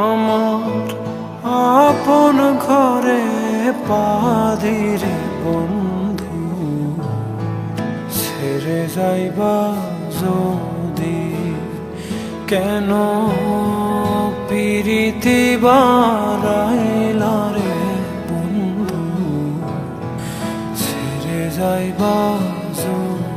আমার আপন ঘরে পাদিরে বন্ধু। ছেড়ে যাইবা যদি, কেন পিরিতি বারাইলা রে বন্ধু? ছেড়ে যাইবা যদি।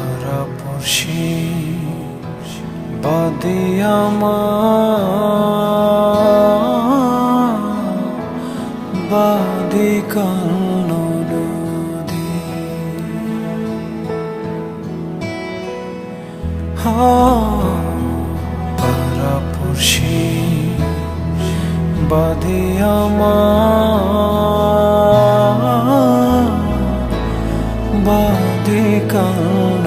পারাপড়শি বাদে আমার। বাদে কান্ন নদী বাদে কানো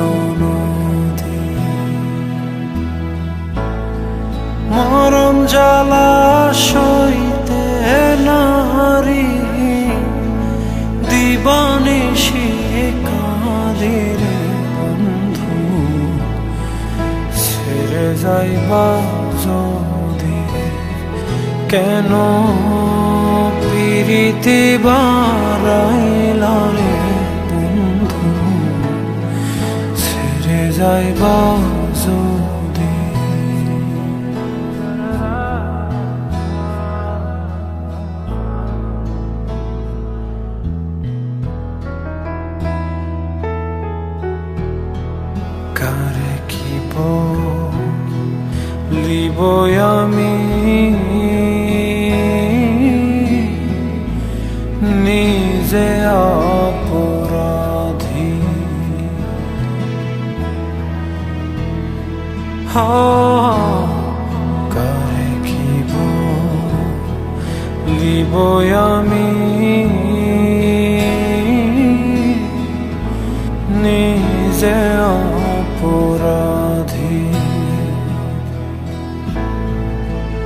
সইতে নারী, দিবানে সে কালের বন্ধু। ছেড়ে যাইবা যদি কেন? পিরিতি বারাইলা রে বন্ধু। ছেড়ে যাইবা লিব আমি। নিজে অপরাধী। কারে কি লিব আমি। নিজে অপরাধী।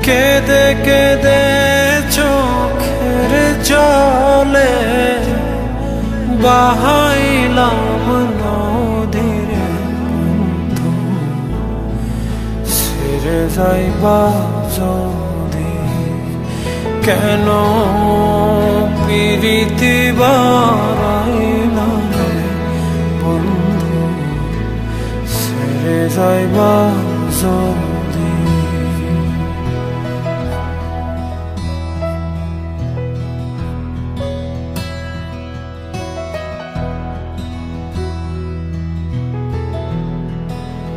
কেদে কেদে চোখের জলে বাহাইলাম নদীরে বন্ধু। ছেড়ে যাইবা যদি কেন পিরিতি বারাইলা রে বন্ধু? ছেড়ে যাইবা যদি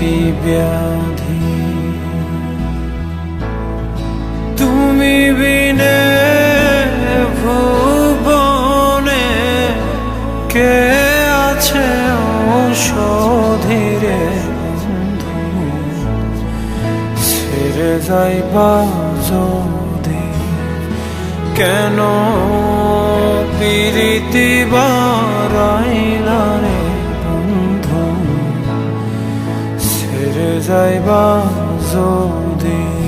কি ব্যাধি। তুমি বিনে ভুবনে কে আছে ঔষধিরে ছেড়ে যাইবা যদি কেন? পিরিতি বারাইলা যাইবা যদি